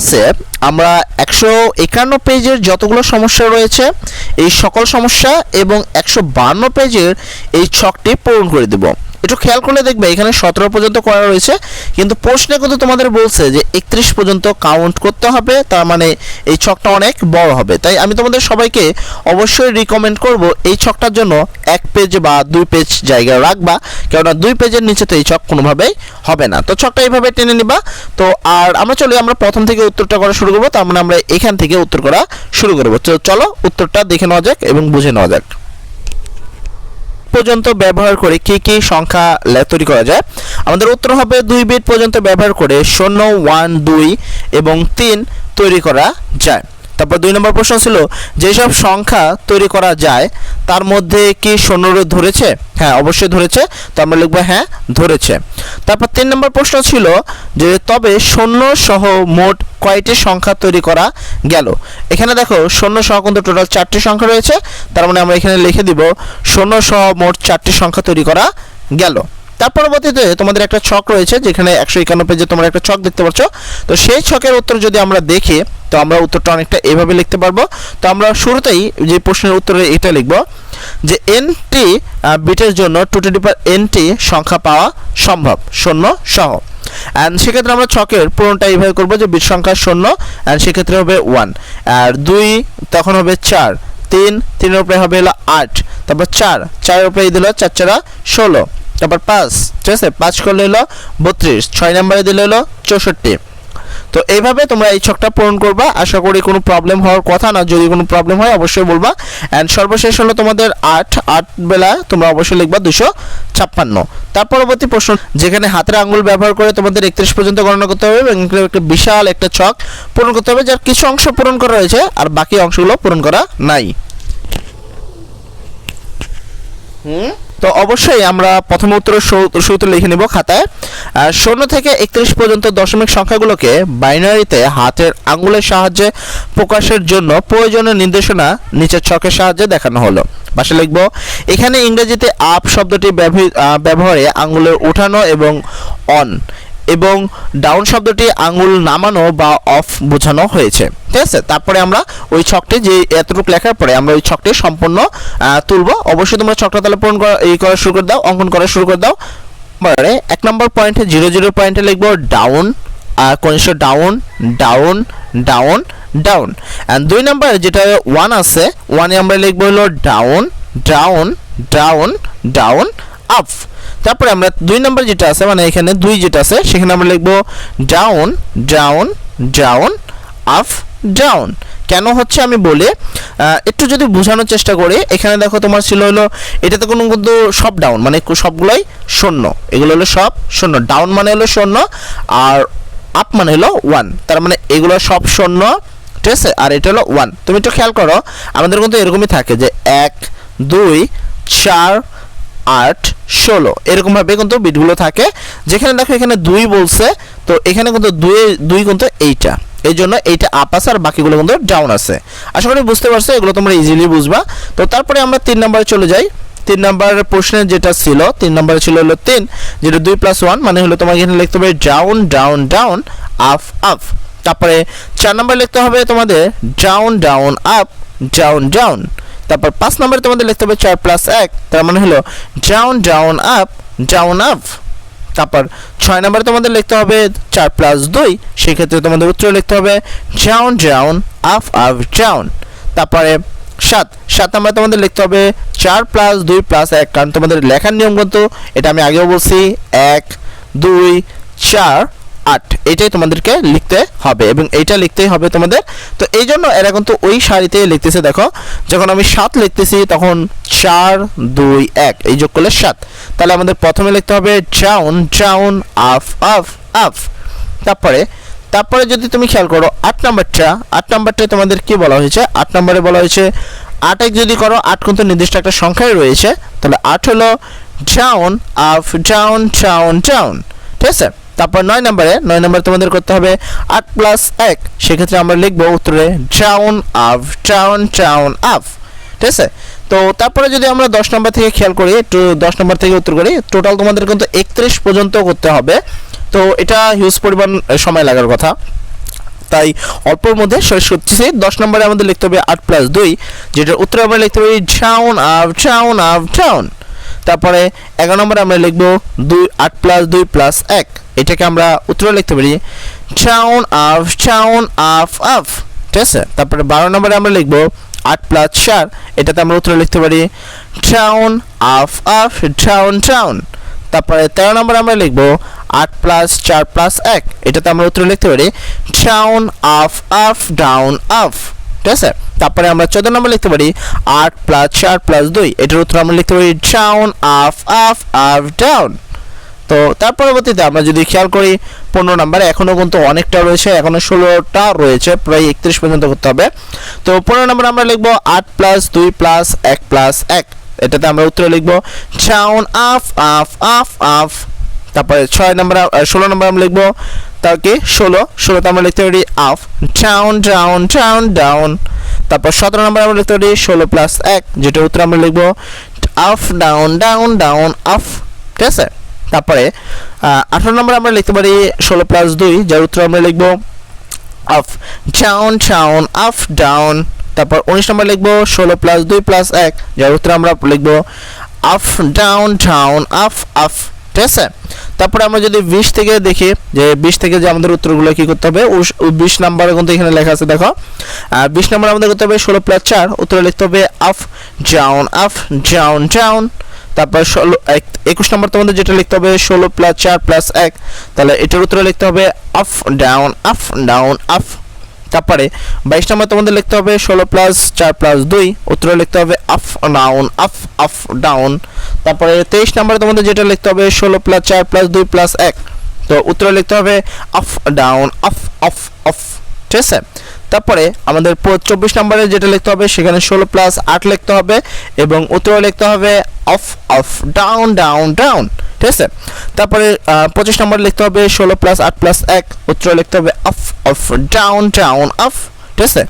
আছে, আমরা একশো একান্ন পেজের যতগুলো সমস্যা রয়েছে, এই সকল সমস্যা এবং একশো বান্ন পেজের এই ছকটি পূরণ করে দেব। একটু খেয়াল করলে দেখবে এখানে সতেরো পর্যন্ত করা রয়েছে। কিন্তু প্রশ্নে কিন্তু তোমাদের বলছে যে একত্রিশ পর্যন্ত কাউন্ট করতে হবে, তার মানে এই ছকটা অনেক বড় হবে। তাই আমি তোমাদের সবাইকে অবশ্যই রিকমেন্ড করব এই ছকটার জন্য এক পেজ বা দুই পেজ জায়গা রাখবা, কেননা দুই পেজের নিচে তো এই ছক কোনোভাবেই হবে না। তো ছকটা এইভাবে টেনে নিবা। তো আর আমরা চলে, আমরা প্রথম থেকে উত্তরটা করা শুরু করব, তার মানে আমরা এখান থেকে উত্তর করা শুরু করব। তো চলো উত্তরটা দেখে নেওয়া যাক এবং বুঝে নেওয়া যাক। পর্যন্ত ব্যবহার করে কি কি সংখ্যা তৈরি করা যায়? আমাদের উত্তর হবে দুই বিট পর্যন্ত ব্যবহার করে শূন্য, ওয়ান, দুই এবং তিন তৈরি করা যায়। তারপর দুই নম্বর প্রশ্ন ছিল, যেসব সংখ্যা তৈরি করা যায়, তার মধ্যে কি শূন্যরোধ ধরেছে? হ্যাঁ অবশ্যই ধরেছে। তো আমরা লিখব হ্যাঁ ধরেছে। তারপর তিন নম্বর প্রশ্ন ছিল যে, তবে শূন্য সহ মোট কয়টি সংখ্যা তৈরি করা গেল? এখানে দেখো শূন্য সহ কিন্তু টোটাল চারটি সংখ্যা রয়েছে। তার মানে আমরা এখানে লিখে দিব শূন্য সহ মোট চারটি সংখ্যা তৈরি করা গেল। তার পরবর্তীতে তোমাদের একটা ছক রয়েছে, যেখানে একশো একান্ন পেজে তোমরা একটা ছক দেখতে পাচ্ছ তো সেই ছকের উত্তর যদি আমরা দেখি, তো আমরা উত্তরটা অনেকটা এভাবে লিখতে পারব। তো আমরা শুরুতেই যে প্রশ্নের উত্তরে এটা লিখব, যে এনটি বিটের জন্য টু টু ডিপার এনটি সংখ্যা পাওয়া সম্ভব, শূন্য, সহ। অ্যান্ড সেক্ষেত্রে আমরা ছকের পূরণটা এইভাবে করব যে বিট সংখ্যা শূন্য অ্যান্ড সেক্ষেত্রে হবে ওয়ান আর দুই, তখন হবে চার। তিন, তিনের উপরে হবে হলো আট। তারপর চার, চারের উপরে দিল চার চারা ষোলো। তারপর পাঁচ, ঠিক আছে? পাঁচ করলে হলো বত্রিশ, ছয় নম্বরে দিলে হলো চৌষট্টি। তো এইভাবে তোমরা এই ছকটা পূরণ করবা। আশা করি কোনো প্রবলেম হওয়ার কথা না। যদি কোনো প্রবলেম হয়, অবশ্যই বলবা। অ্যান্ড সর্বশেষ হলো তোমাদের আট আট বেলা তোমরা অবশ্যই লিখবা দুশো ছাপ্পান্ন। তার পরবর্তী প্রশ্ন, যেখানে হাতের আঙ্গুল ব্যবহার করে তোমাদের একত্রিশ পর্যন্ত গণনা করতে হবে এবং একটা বিশাল একটা ছক পূরণ করতে হবে, যার কিছু অংশ পূরণ করা হয়েছে আর বাকি অংশগুলো পূরণ করা নাই। হুম? তো অবশ্যই আমরা প্রথম উত্তর সূত্র লিখে নেব খাতায়। শূন্য থেকে একত্রিশ পর্যন্ত দশমিক সংখ্যাগুলোকে বাইনারিতে হাতের আঙ্গুলের সাহায্যে প্রকাশের জন্য প্রয়োজনীয় নির্দেশনা নিচের ছকের সাহায্যে দেখানো হলো। ভাষা লিখব, এখানে ইংরেজিতে আপ শব্দটি ব্যবহারে আঙ্গুলের উঠানো এবং অন এবং ডাউন শব্দটি আঙ্গুল নামানো বা অফ বোঝানো হয়েছে। ঠিক আছে? তারপরে আমরা ওই ছকটি যে এতটুকু লেখার পরে আমরা ওই ছকটি সম্পূর্ণ তুলব। অবশ্যই তোমরা ছকটা তাহলে পূরণ করা, এই করা শুরু করে দাও, অঙ্কন করা শুরু করে দাও। এবারে এক নম্বর পয়েন্টে জিরো জিরো পয়েন্টে লিখব ডাউন কনিষ্ঠ down down down down and দুই নম্বরে যেটা ওয়ান আছে ওয়ানে আমরা লিখব হলো down down down down up তারপরে আমরা দুই নম্বর যেটা আছে মানে এখানে দুই যেটা আছে, সেখানে আমরা লিখব down down down up down. কেন হচ্ছে আমি বলি একটু যদি বোঝানোর চেষ্টা করি, এখানে দেখো তোমার ছিল হলো, এটাতে কোনো কিন্তু সব ডাউন মানে সবগুলোই শূন্য। এগুলো হলো সব শূন্য। ডাউন মানে হলো শূন্য, আর আপ মানে হলো ওয়ান। তার মানে এগুলো সব শূন্য, ঠিক আছে? আর এটা হলো ওয়ান। তুমি একটু খেয়াল করো, আমাদের কিন্তু এরকমই থাকে যে এক, দুই, চার আট, ষোলো। এরকমভাবে কিন্তু বিটগুলো থাকে। যেখানে দেখো এখানে দুই বলছে, তো এখানে কিন্তু দুই দুই কিন্তু এইটা। এই জন্য এইটা আপ আছে আর বাকিগুলো কিন্তু ডাউন আছে। আশা করি বুঝতে পারছ, এগুলো তোমরা ইজিলি বুঝবা। তো তারপরে আমরা তিন নম্বরে চলে যাই। তিন নম্বরের প্রশ্নের যেটা ছিল, তিন নম্বরে ছিল হলো তিন, যেটা দুই প্লাস ওয়ান মানে হলো তোমাকে এখানে লিখতে হবে down down down up up তারপরে চার নম্বরে লিখতে হবে তোমাদের down down up down down তারপর পাঁচ নম্বরে তোমাদের লিখতে হবে চার প্লাস এক, তার মানে হলো down down up down up তারপর ছয় নম্বরে তোমাদের লিখতে হবে চার প্লাস দুই, সেক্ষেত্রে তোমাদের উত্তর লিখতে হবে down down up up down তারপরে সাত সাত নম্বরে তোমাদের লিখতে হবে চার প্লাস দুই প্লাস এক, কারণ তোমাদের লেখার নিয়ম কিন্তু এটা আমি আগেও বলছি, এক, দুই, চার। আট এটাই তোমাদেরকে লিখতে হবে এবং এইটা লিখতেই হবে তোমাদের। তো এই জন্য এরা কিন্তু ওই সারিতে লিখতেছে, দেখো, যখন আমি সাত লিখতেছি তখন চার, দুই, এক, এই যোগ করলে সাত। তাহলে আমাদের প্রথমে লিখতে হবে ডাউন ডাউন আফ আফ আফ। তারপরে তারপরে যদি তুমি খেয়াল করো, আট নাম্বারটা, আট নাম্বারটায় তোমাদের কি বলা হয়েছে? আট নম্বরে বলা হয়েছে, আট এক যদি করো, আট কিন্তু নির্দিষ্ট একটা সংখ্যায় রয়েছে। তাহলে আট হলো ডাউন আফ ডাউন ডাউন ডাউন ঠিক আছে? তারপর নয় নম্বরে নয় নম্বরে তোমাদের করতে হবে আট প্লাস এক। সেক্ষেত্রে আমরা লিখব উত্তরে down up down down up ঠিক আছে? তো তারপরে যদি আমরা দশ নম্বর থেকে খেয়াল করি, একটু দশ নম্বর থেকে উত্তর করি টোটাল তোমাদের কিন্তু একত্রিশ পর্যন্ত করতে হবে। তো এটা হিউজ পরিমাণ সময় লাগার কথা। তাই অল্পর মধ্যে শেষ করতেছি। দশ নম্বরে আমাদের লিখতে হবে আট প্লাস দুই যেটার উত্তরে আমরা লিখতে পারি down up down up down তারপরে এগারো নম্বরে আমরা লিখব দুই, আট প্লাস দুই প্লাস এক। এটাকে আমরা উত্তরে লিখতে পারি টাউন আফ টাউন আফ আপ ঠিক আছে? তারপরে বারো নম্বরে আমরা লিখব আট প্লাস চার, এটাতে আমরা উত্তরে লিখতে পারি টাউন আফ আফ টাউন টাউন তারপরে তেরো নম্বরে আমরা লিখব আট প্লাস চার প্লাস এক, এটাতে আমরা উত্তরে লিখতে পারি টাউন আফ আফ ডাউন আফ ঠিক আছে? তারপরে আমরা চোদ্দ নম্বর লিখতে পারি আট প্লাস চার প্লাস দুই, এটার উত্তর আমরা লিখতে পারি ডাউন আফ আফ আফ ডাউন তো তার পরবর্তীতে আমরা যদি খেয়াল করি, পনেরো নম্বরে এখনও কিন্তু অনেকটা রয়েছে এখনও ষোলোটা রয়েছে, প্রায় একত্রিশ পর্যন্ত করতে হবে। তো পনেরো নম্বরে আমরা লিখব আট প্লাস দুই প্লাস এক প্লাস এক। এটাতে আমরা উত্তরে লিখব ডাউন আফ আফ আফ আফ। তারপরে ছয় নম্বর ষোলো নম্বর আমরা লিখব কি? ষোলো। ষোলোতে আমরা লিখতে পারি up. Down down down down. তারপর সতেরো নম্বর আমরা লিখতে পারি ষোলো প্লাস এক। যেটা উত্তর আমরা লিখব, আফ, ডাউন ডাউন ডাউন, আফ। ঠিক আছে? তারপরে আঠারো নম্বর আমরা লিখতে পারি ষোলো প্লাস দুই, যার উত্তর আমরা লিখব আফ ডাউন ডাউন আফ ডাউন তারপর উনিশ নম্বর লিখব ষোলো প্লাস দুই প্লাস এক, যার উত্তর আমরা লিখব আফ ডাউন ডাউন আফ আফ ঠিক আছে? তারপরে আমরা যদি বিশ থেকে দেখি, যে বিশ থেকে যে আমাদের উত্তরগুলো কি করতে হবে বিশ নাম্বারে কিন্তু এখানে লেখা আছে, দেখো বিশ নম্বর আমাদের করতে হবে ষোলো প্লাস চার, উত্তরে লিখতে হবে আফ ডাউন আফ ডাউন ডাউন তারপর ষোলো একুশ নম্বর তোমাদের যেটা লিখতে হবে, ষোলো প্লাস চার প্লাস এক, তাহলে এটার উত্তরে লিখতে হবে up down up down up তারপরে বাইশ নম্বর তোমাদের লিখতে হবে, ষোলো প্লাস চার প্লাস দুই, উত্তরে লিখতে হবে up down up up down তারপরে তেইশ নম্বরে তোমাদের যেটা লিখতে হবে, ষোলো প্লাস চার প্লাস দুই প্লাস এক, তো উত্তরে লিখতে হবে up down up up up ঠিক আছে? তারপরে আমাদের চব্বিশ নম্বরে যেটা লিখতে হবে, সেখানে ষোলো প্লাস আট লিখতে হবে এবং উত্তর লিখতে হবে up up down down down ঠিক আছে? তারপরে পঁচিশ নম্বরে লিখতে হবে ষোলো প্লাস আট প্লাস এক, উত্তর লিখতে হবে up up down down up ঠিক আছে?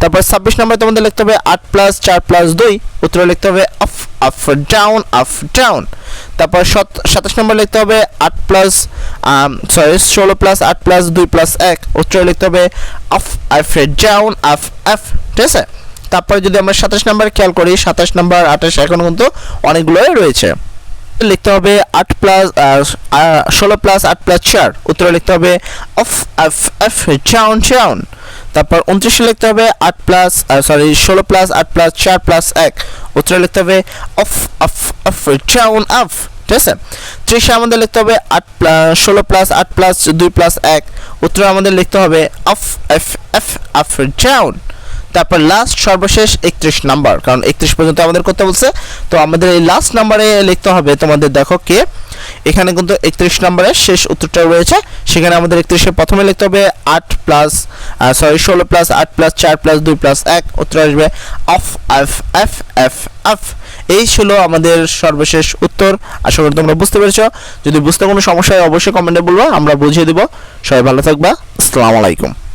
তারপর ছাব্বিশ নম্বর তোমাদের লিখতে হবে আট প্লাস চার প্লাস দুই, উত্তরে লিখতে হবে আফ আফ ডাউন আফ ডাউন তারপর সাতাশ নম্বর লিখতে হবে আট প্লাস সরি ষোলো প্লাস আট প্লাস দুই প্লাস এক, উত্তরে লিখতে হবে আফ আফ ডাউন আফ আফ, ঠিক আছে? তারপরে যদি আমরা সাতাশ নাম্বার খেয়াল করি, সাতাশ নাম্বার আঠাশ এখন কিন্তু অনেকগুলোই রয়েছে। লিখতে হবে আট প্লাস ষোলো প্লাস আট প্লাস চার, উত্তরে লিখতে হবে অফ এফ এফ চাউন চাউন তারপর উনত্রিশে লিখতে হবে আট প্লাস সরি ষোলো প্লাস, আট প্লাস, চার প্লাস এক। উত্তরে লিখতে হবে অফ অফ অফ চাউন আফ ঠিক আছে? ত্রিশে আমাদের লিখতে হবে আট প্লাস ষোলো প্লাস, আট প্লাস, দুই প্লাস এক। উত্তরে আমাদের লিখতে হবে অফ, এফ এফ আফ চাউন তারপর লাস্ট সর্বশেষ একত্রিশ নাম্বার, কারণ একত্রিশ পর্যন্ত আমাদের করতে বলছে। তো আমাদের এই লাস্ট নাম্বারে লিখতে হবে, তোমাদের দেখো কে। এখানে কিন্তু একত্রিশ নাম্বারের শেষ উত্তরটা রয়েছে। সেখানে আমাদের একত্রিশে প্রথমে লিখতে হবে আট প্লাস সরি ষোলো প্লাস আট প্লাস চার প্লাস দুই প্লাস এক, উত্তর আসবে up up up up up এই ছিল আমাদের সর্বশেষ উত্তর। আশা করি তোমরা বুঝতে পেরেছ। যদি বুঝতে কোনো সমস্যা হয়, অবশ্যই কমেন্টে বলব, আমরা বুঝিয়ে দেবো। সবাই ভালো থাকবা। আসসালামু আলাইকুম।